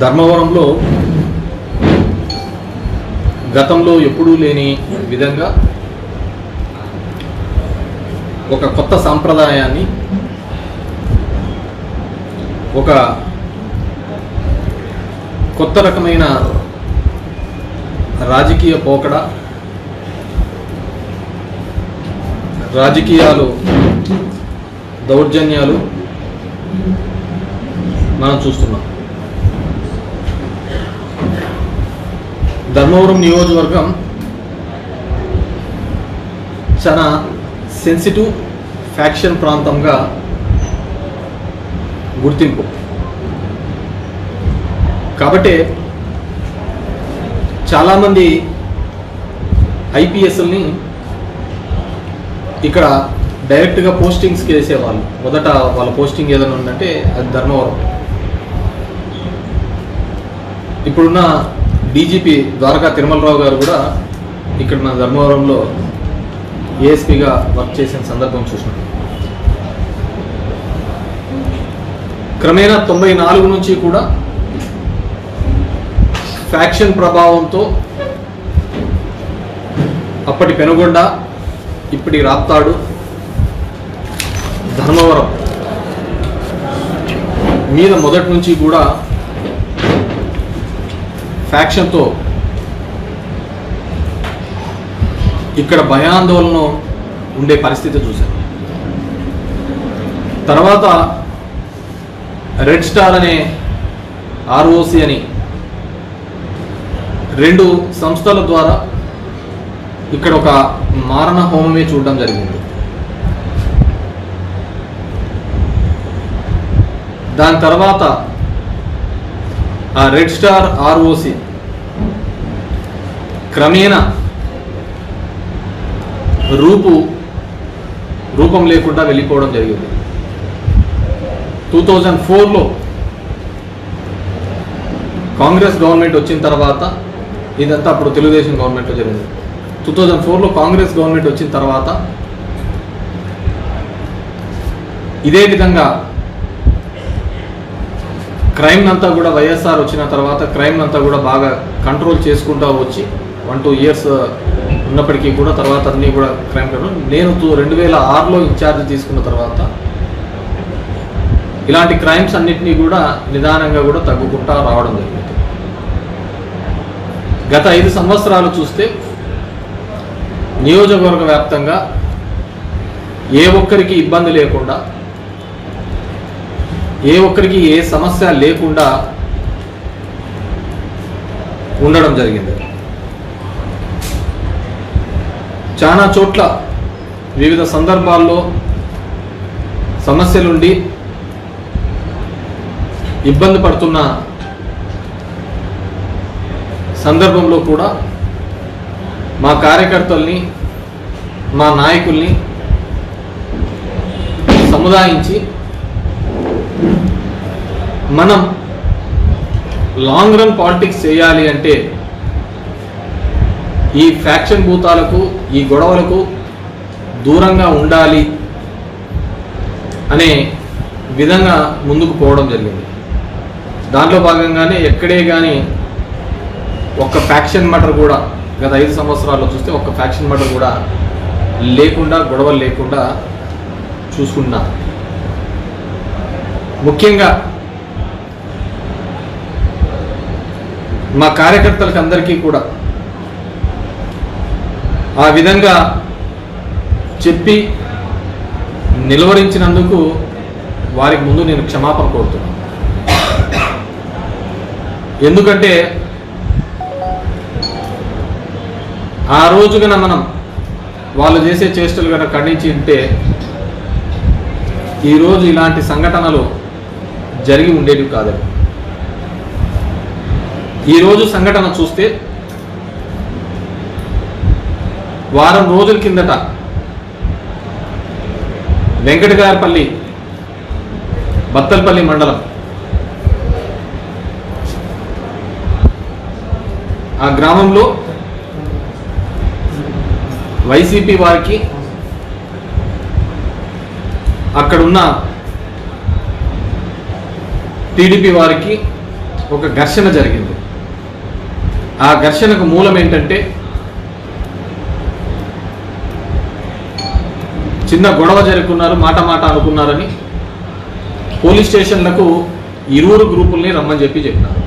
ధర్మవరంలో గతంలో ఎప్పుడూ లేని విధంగా ఒక కొత్త సాంప్రదాయాన్ని ఒక కొత్త రకమైన రాజకీయ పోకడ రాజకీయాలు దౌర్జన్యాలు మనం చూస్తున్నాం. ధర్మవరం నియోజకవర్గం చాలా సెన్సిటివ్ ఫ్యాక్షన్ ప్రాంతంగా గుర్తింపు. కాబట్టి చాలామంది ఐపీఎస్ఎల్ని ఇక్కడ డైరెక్ట్గా పోస్టింగ్స్కి వేసేవాళ్ళు మొదట వాళ్ళ పోస్టింగ్ ఏదైనా ఉందంటే అది ధర్మవరం. ఇప్పుడున్న డీజీపీ ద్వారకా తిరుమలరావు గారు కూడా ఇక్కడ మన ధర్మవరంలో ఏఎస్పీగా వర్క్ చేసిన సందర్భం చూసినాం. క్రమేణా తొంభై నాలుగు నుంచి కూడా ఫ్యాక్షన్ ప్రభావంతో అప్పటి పెనుగొండ ఇప్పటి రాప్తాడు ధర్మవరం మీద మొదటి నుంచి కూడా ఫ్యాక్షన్తో ఇక్కడ భయాందోళన ఉండే పరిస్థితి చూశాను. తర్వాత రెడ్ స్టార్ అనే ఆర్ఓసి అని రెండు సంస్థల ద్వారా ఇక్కడ ఒక మారణ హోమమే చూడడం జరిగింది. దాని తర్వాత ఆ రెడ్ స్టార్ ఆర్ఓసి. క్రమేణా రూపు రూపం లేకుండా వెళ్ళిపోవడం జరిగింది. టూ థౌజండ్ ఫోర్లో కాంగ్రెస్ గవర్నమెంట్ వచ్చిన తర్వాత ఇదంతా అప్పుడు తెలుగుదేశం గవర్నమెంట్లో జరిగింది. టూ థౌజండ్ ఫోర్లో కాంగ్రెస్ గవర్నమెంట్ వచ్చిన తర్వాత ఇదే విధంగా క్రైమ్ అంతా కూడా వైఎస్ఆర్ వచ్చిన తర్వాత క్రైమ్ అంతా కూడా బాగా కంట్రోల్ చేసుకుంటూ వచ్చి వన్ టూ ఇయర్స్ ఉన్నప్పటికీ కూడా తర్వాత అన్నీ కూడా క్రైమ్ కంట్రోల్ నేను టూ రెండు వేల ఆరులో ఇన్ఛార్జ్ తీసుకున్న తర్వాత ఇలాంటి క్రైమ్స్ అన్నిటినీ కూడా నిదానంగా కూడా తగ్గుకుంటా రావడం జరిగింది. గత ఐదు సంవత్సరాలు చూస్తే నియోజకవర్గ వ్యాప్తంగా ఏ ఒక్కరికి ఇబ్బంది లేకుండా ఏ ఒక్కరికి ఏ సమస్య లేకుండా ఉండడం జరిగింది. చాలా చోట్ల వివిధ సందర్భాల్లో సమస్యలుండి ఇబ్బంది పడుతున్న సందర్భంలో కూడా మా కార్యకర్తల్ని మా నాయకుల్ని సముదాయించి మనం లాంగ్ రన్ పాలిటిక్స్ చేయాలి అంటే ఈ ఫ్యాక్షన్ భూతాలకు ఈ గొడవలకు దూరంగా ఉండాలి అనే విధంగా ముందుకు పోవడం జరిగింది. దాంట్లో భాగంగానే ఎక్కడే కానీ ఒక్క ఫ్యాక్షన్ మటర్ కూడా గత ఐదు సంవత్సరాల్లో చూస్తే ఒక్క ఫ్యాక్షన్ మటర్ కూడా లేకుండా గొడవలు లేకుండా చూసుకున్నా ముఖ్యంగా మా కార్యకర్తలకు అందరికీ కూడా ఆ విధంగా చెప్పి నిలువరించినందుకు వారికి ముందు నేను క్షమాపణ కోరుతున్నాను. ఎందుకంటే ఆ రోజు కన్నా మనం వాళ్ళు చేసే చేష్టలు కనుక ఖండించి ఉంటే ఈరోజు ఇలాంటి సంఘటనలు జరిగి ఉండేవి కాదని ఈరోజు సంఘటన చూస్తే వారం రోజుల కిందట వెంకటగారపల్లి బత్తల్పల్లి మండలం ఆ గ్రామంలో వైసీపీ వారికి అక్కడున్న టీడీపీ వారికి ఒక ఘర్షణ జరిగింది. ఆ ఘర్షణకు మూలం ఏంటంటే చిన్న గొడవ జరుపుకున్నారు మాట మాట అనుకున్నారని పోలీస్ స్టేషన్లకు ఇరువురు గ్రూపుల్ని రమ్మని చెప్పి చెప్పినారు.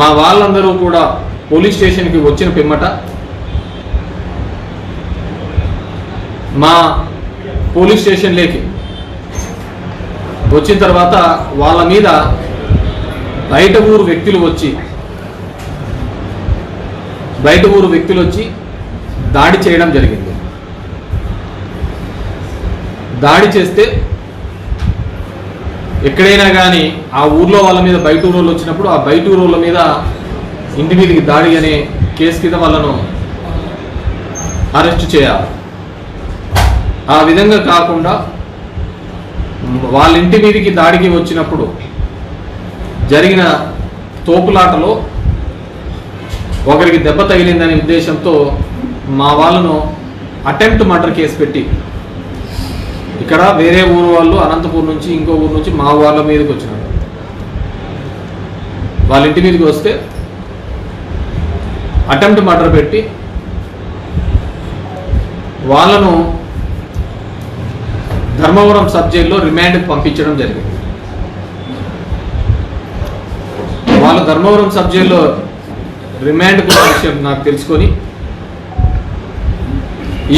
మా వాళ్ళందరూ కూడా పోలీస్ స్టేషన్కి వచ్చిన పిమ్మట మా పోలీస్ స్టేషన్లోకి వచ్చిన తర్వాత వాళ్ళ మీద బయట ఊరు వ్యక్తులు వచ్చి బయట ఊరు వ్యక్తులు వచ్చి దాడి చేయడం జరిగింది. దాడి చేస్తే ఎక్కడైనా కానీ ఆ ఊర్లో వాళ్ళ మీద బయట ఊరోళ్ళు వచ్చినప్పుడు ఆ బయట ఊరోళ్ళ మీద ఇంటి మీదకి దాడి అనే కేసు కింద వాళ్ళను అరెస్ట్ చేయాలి. ఆ విధంగా కాకుండా వాళ్ళ ఇంటి మీదకి దాడికి వచ్చినప్పుడు జరిగిన తోపులాటలో ఒకరికి దెబ్బ తగిలిందనే ఉద్దేశంతో మా వాళ్ళను అటెంప్ట్ మర్డర్ కేసు పెట్టి ఇక్కడ వేరే ఊరు వాళ్ళు అనంతపూర్ నుంచి ఇంకో ఊరు నుంచి మా వాళ్ళ మీదకి వచ్చినారు. వాళ్ళ ఇంటి మీదకి వస్తే అటెంప్ట్ మర్డర్ పెట్టి వాళ్ళను ధర్మవరం సబ్ జైల్లో రిమాండ్కి పంపించడం జరిగింది. వాళ్ళు ధర్మవరం సబ్ జైల్లో రిమాండ్ ఉన్న విషయం నాకు తెలుసుకొని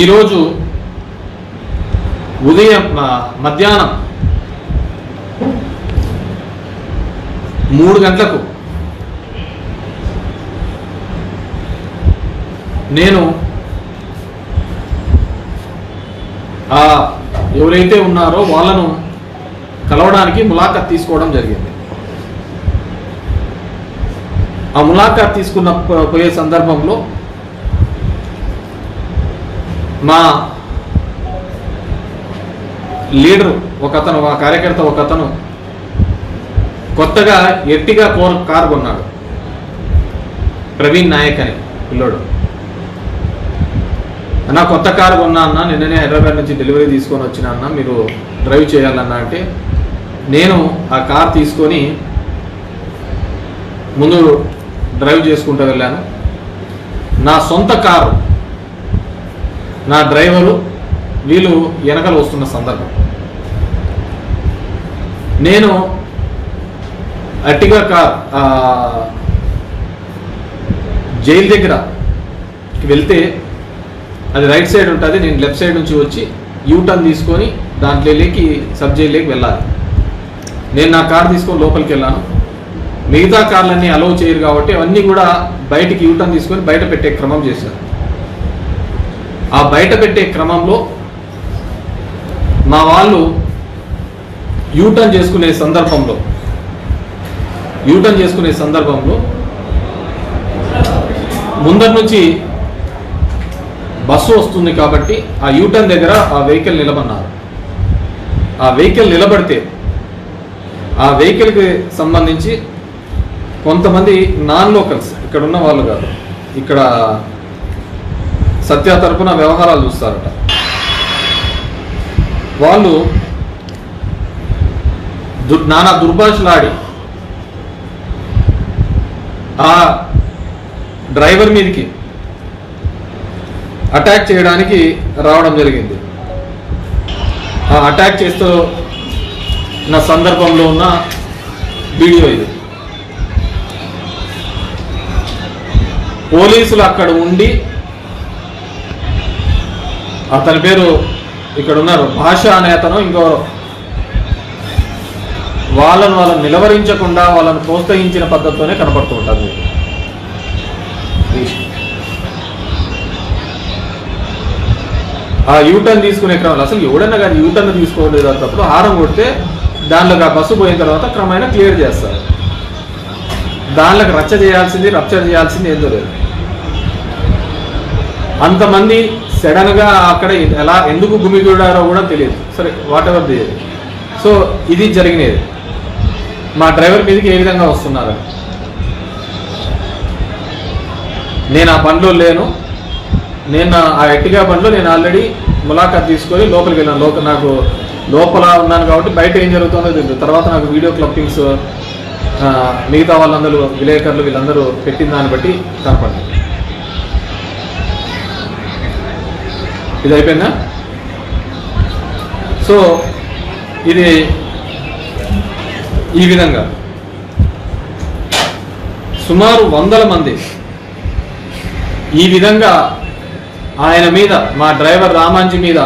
ఈరోజు ఉదయం మధ్యాహ్నం మూడు గంటలకు నేను ఆ ఎవరైతే ఉన్నారో వాళ్ళను కలవడానికి ములాఖత్ తీసుకోవడం జరిగింది. ఆ ములాఖత్ తీసుకున్న పోయే సందర్భంలో మా లీడరు ఒక అతను మా కార్యకర్త ఒక అతను కొత్తగా ఎట్టిగా కోర్ కారు కొన్నాడు. ప్రవీణ్ నాయక్ అని పిల్లోడు. అన్న కొత్త కారు కొన్నా అన్న నిన్ననే హైదరాబాద్ నుంచి డెలివరీ తీసుకొని వచ్చిన అన్న మీరు డ్రైవ్ చేయాలన్నా అంటే నేను ఆ కార్ తీసుకొని ముందు డ్రైవ్ చేసుకుంటూ వెళ్ళాను. నా సొంత కారు నా డ్రైవరు వీళ్ళు వెనకలు వస్తున్న సందర్భం. నేను అట్టిగా కార్ జైలు దగ్గర వెళ్తే అది రైట్ సైడ్ ఉంటుంది నేను లెఫ్ట్ సైడ్ నుంచి వచ్చి యూటర్న్ తీసుకొని దాంట్లోకి సబ్ వెళ్ళాలి. నేను నా కార్ తీసుకొని లోపలికి వెళ్ళాను. మిగతా కార్లన్నీ అలౌ చేయరు కాబట్టి అవన్నీ కూడా బయటికి యూటర్న్ తీసుకొని బయట పెట్టే క్రమం చేశారు ఆ బయట పెట్టే క్రమంలో మా వాళ్ళు యూటర్న్ చేసుకునే సందర్భంలో యూటర్న్ చేసుకునే సందర్భంలో ముందరి నుంచి బస్సు వస్తుంది కాబట్టి ఆ యూటర్న్ దగ్గర ఆ వెహికల్ నిలబన్నారు ఆ వెహికల్ నిలబడితే ఆ వెహికల్కి సంబంధించి కొంతమంది నాన్ లోకల్స్ ఇక్కడ ఉన్న వాళ్ళు కాదు ఇక్కడ సత్య తరపున వ్యవహారాలు చూస్తారట. వాళ్ళు దు నానా దుర్భాషలాడి ఆ డ్రైవర్ మీదకి అటాక్ చేయడానికి రావడం జరిగింది. ఆ అటాక్ చేస్తూ నా సందర్భంలో ఉన్న వీడియో ఇది. పోలీసులు అక్కడ ఉండి అతని పేరు ఇక్కడ ఉన్నారు. భాష అనే అతను ఇంకో వాళ్ళను వాళ్ళని నిలవరించకుండా వాళ్ళని ప్రోత్సహించిన పద్ధతితోనే కనపడుతూ ఉంటుంది ఆ యూటర్న్ తీసుకునే క్రమంలో అసలు ఎవడన్నా కానీ యూటర్న్ తీసుకోలేదు అన్నప్పుడు హారం కొడితే దానిలోకి ఆ బస్సు పోయిన తర్వాత క్రమేణా క్లియర్ చేస్తారు. దానిలోకి రచ్చ చేయాల్సింది రప్చర్ చేయాల్సింది ఏందో లేదు అంతమంది సడన్గా అక్కడ ఎలా ఎందుకు గుమిగూడారో కూడా తెలియదు. సరే వాట్ ఎవర్ ది సో ఇది జరిగినది. మా డ్రైవర్ మీదకి ఏ విధంగా వస్తున్నారు నేను ఆ పనిలో లేను. నేను నా- ఆ ఎట్టిగా బండ్లో నేను ఆల్రెడీ ములాఖాత్ తీసుకొని లోపలికి వెళ్ళాను. లోపల నాకు లోపల ఉన్నాను కాబట్టి బయట ఏం జరుగుతుందో తెలియదు తర్వాత నాకు వీడియో క్లప్పింగ్స్ మిగతా వాళ్ళందరూ విలేకరులు వీళ్ళందరూ పెట్టిన దాన్ని బట్టి కనపడింది ఇది అయిపోయిందా? సో ఇది ఈ విధంగా. సుమారు వందల మంది ఈ విధంగా ఆయన మీద మా డ్రైవర్ రామాంజీ మీద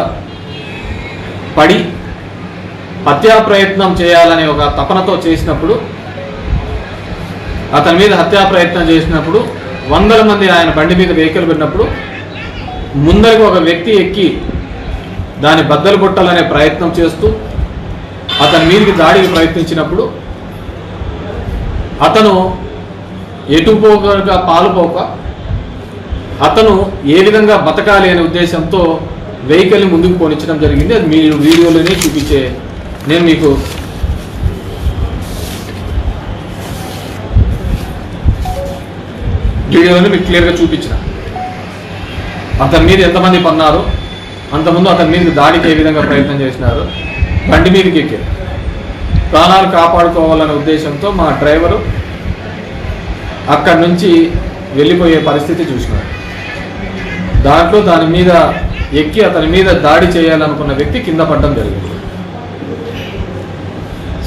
పడి హత్యా ప్రయత్నం చేయాలనే ఒక తపనతో చేసినప్పుడు అతని మీద హత్యా ప్రయత్నం చేసినప్పుడు వందల మంది ఆయన బండి మీద వెహికల్ పెట్టినప్పుడు ముందరికి ఒక వ్యక్తి ఎక్కి దాన్ని బద్దలు కొట్టాలనే ప్రయత్నం చేస్తూ అతని మీదకి దాడికి ప్రయత్నించినప్పుడు అతను ఎటుపోక పాలుపోక అతను ఏ విధంగా బతకాలి అనే ఉద్దేశంతో వెహికల్ని ముందుకు పోనిచ్చడం జరిగింది. అది మీరు వీడియోలోనే చూపించే నేను మీకు వీడియోని మీకు క్లియర్గా చూపించిన. అతని మీద ఎంతమంది పన్నారు? అంతకుముందు అతని మీద దాడికి ఏ విధంగా ప్రయత్నం చేసినారు? బండి మీదకి ఎక్కారు. ప్రాణాలు కాపాడుకోవాలనే ఉద్దేశంతో మా డ్రైవరు అక్కడి నుంచి వెళ్ళిపోయే పరిస్థితి చూసినారు. దాంట్లో దాని మీద ఎక్కి అతని మీద దాడి చేయాలనుకున్న వ్యక్తి కింద పడడం జరిగింది.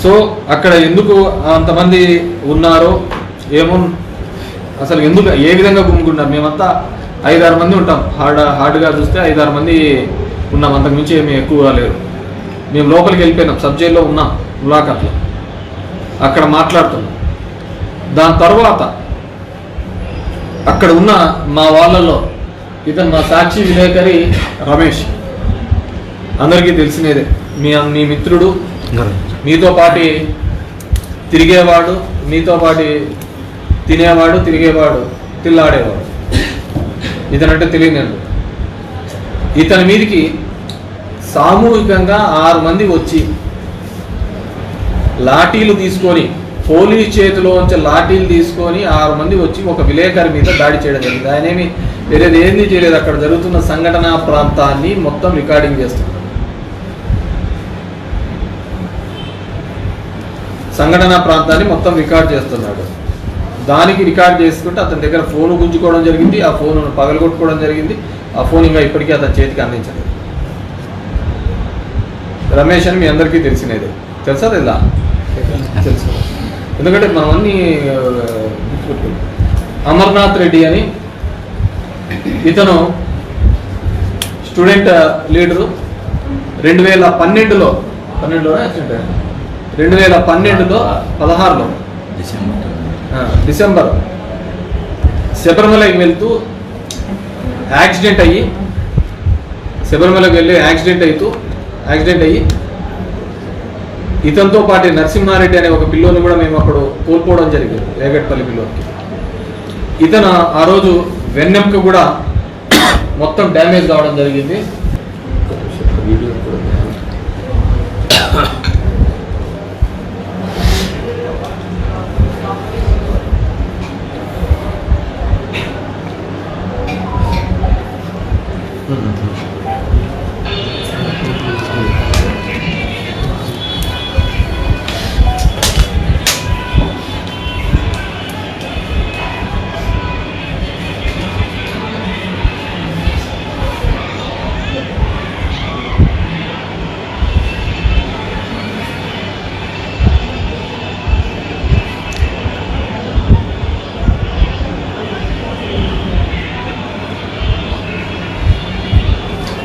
సో అక్కడ ఎందుకు అంతమంది ఉన్నారో ఏమో అసలు ఎందుకు ఏ విధంగా గుమ్ముకున్నారు మేమంతా ఐదారు మంది ఉంటాం. హార్డ్ హార్డ్గా చూస్తే ఐదారు మంది ఉన్నాం. అంతకు మించి ఏమి ఎక్కువ లేరు మేము లోపలికి వెళ్ళిపోయినాం. సబ్ జైల్లో ఉన్నాం. ములాఖాత్లో. అక్కడ మాట్లాడుతున్నాం. దాని తర్వాత అక్కడ ఉన్న మా వాళ్ళల్లో ఇతను మా సాక్షి విలేకరి రమేష్. అందరికీ తెలిసినదే మీ మీ మిత్రుడు మీతో పాటి తిరిగేవాడు మీతో పాటి తినేవాడు తిరిగేవాడు తిల్లాడేవాడు. ఇతనంటే తెలియనివాడు ఇతని మీదికి సామూహికంగా ఆరు మంది వచ్చి లాఠీలు తీసుకొని పోలీస్ చేతిలోంచి లాఠీలు తీసుకొని ఆరు మంది వచ్చి ఒక విలేకరి మీద దాడి చేయడం జరిగింది. ఆయన ఏమి వేరేది ఏంది చేయలేదు. అక్కడ జరుగుతున్న సంఘటన ప్రాంతాన్ని మొత్తం రికార్డింగ్ చేస్తున్నారు సంఘటన ప్రాంతాన్ని మొత్తం రికార్డ్ చేస్తున్నాడు. దానికి రికార్డ్ చేసుకుంటే అతని దగ్గర ఫోన్ గుంజుకోవడం జరిగింది. ఆ ఫోన్ పగలగొట్టుకోవడం జరిగింది. ఆ ఫోన్ ఇంకా ఇప్పటికీ అతని చేతికి అందించలేదు. రమేష్ అని మీ అందరికీ తెలిసినదే. తెలుసా తెలా తెలుసు. ఎందుకంటే మనం అన్ని అమర్నాథ్ రెడ్డి అని ఇతను స్టూడెంట్ లీడరు. రెండు వేల పన్నెండులో పన్నెండులో యాక్సిడెంట్ రెండు వేల పన్నెండులో పదహారులో. డిసెంబర్ శబరిమలకి వెళ్తూ యాక్సిడెంట్ అయ్యి శబరిమలకి వెళ్ళి యాక్సిడెంట్ అవుతూ యాక్సిడెంట్ అయ్యి ఇతనితో పాటు నరసింహారెడ్డి అనే ఒక పిల్లోని కూడా మేము అప్పుడు కోల్పోవడం జరిగింది రేగట్పల్లి పిల్లోనికి. ఇతను ఆ రోజు వెన్నెంక కూడా మొత్తం డ్యామేజ్ కావడం జరిగింది.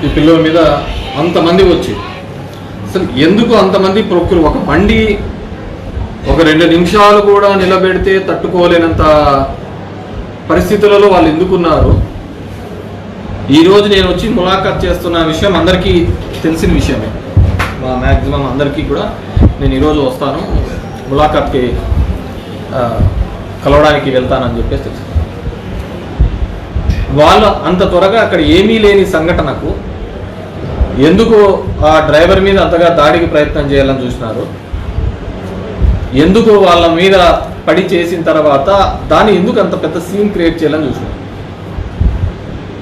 ఈ పిల్లల మీద అంతమంది వచ్చి. అసలు ఎందుకు అంతమంది ప్రొక్కులు? ఒక బండి ఒక రెండు నిమిషాలు కూడా నిలబెడితే తట్టుకోలేనంత పరిస్థితులలో వాళ్ళు ఎందుకున్నారు? ఈరోజు నేను వచ్చి ములాఖాత్ చేస్తున్న విషయం అందరికీ తెలిసిన విషయమే. మా మ్యాక్సిమం అందరికీ కూడా నేను ఈరోజు వస్తాను. ములాఖాత్కి కలవడానికి వెళ్తానని చెప్పేసి తెలుసు. వాళ్ళు అంత త్వరగా అక్కడ ఏమీ లేని సంఘటనకు ఎందుకు ఆ డ్రైవర్ మీద అంతగా దాడికి ప్రయత్నం చేయాలని చూసినారు? ఎందుకు వాళ్ళ మీద పడి చేసిన తర్వాత దాన్ని ఎందుకు అంత పెద్ద సీన్ క్రియేట్ చేయాలని చూసినారు?